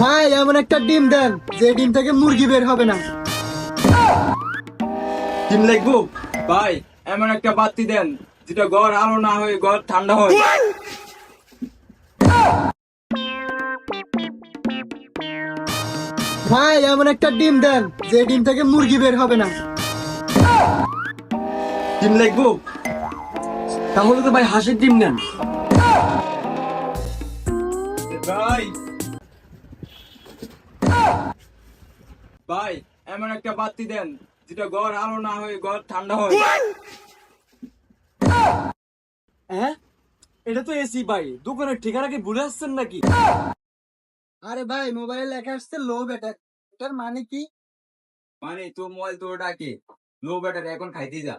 ভাই এমন একটা ডিম দেন যে ডিম থেকে মুরগি বের হবে না। ডিম লাগবো? ভাই এমন একটা বাতি দেন যেটা ঘর আলো না হয়ে ঘর ঠান্ডা হয়। ভাই এমন একটা ডিম দেন যে ডিম থেকে মুরগি বের হবে না। ডিম লাগবো? তাহলে তো ভাই হাঁসের ডিম নেন। ভাই ভাই এমন একটা বাতি দেন যেটা ঘর আলো না হয়ে ঘর ঠান্ডা হয়। হ্যাঁ? এটা তো এসি ভাই দোকানের ঠিকানা কি ভুলে আসছেন নাকি? আরে ভাই মোবাইলে লেখা আসছে লো ব্যাটার এটার মানে কি? মানে তোর মোবাইল তোর ডাকে লো ব্যাটারি এখন খাইতে যা।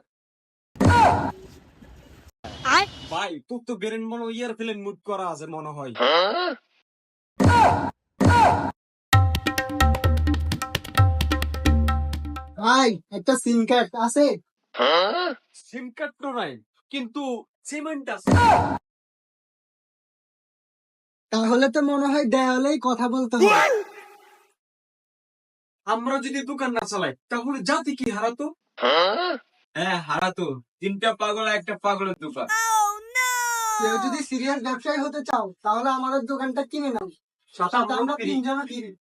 ভাই তোর তো বেরেন মনে ইয়ার ফেলেন মুড করা আছে মনে হয়? ভাই একটা সিম কার্ড আছে। সিম কার্ড তো নাই কিন্তু সিমেন্ট আছে। তাহলে তো মনে হয় দেয়ালেই কথা বলতে হবে। আমরা যদি দোকান না চালাই তাহলে জাতি কি হারাতো? হ্যাঁ? হারাতো। তিনটা পাগল একটা পাগলের দোকান। কেউ যদি সিরিয়াস ব্যবসায়ী হতে চাও তাহলে আমাদের দোকানটা কিনে নাও। সাথে আমরা। তিনজনে কিনি।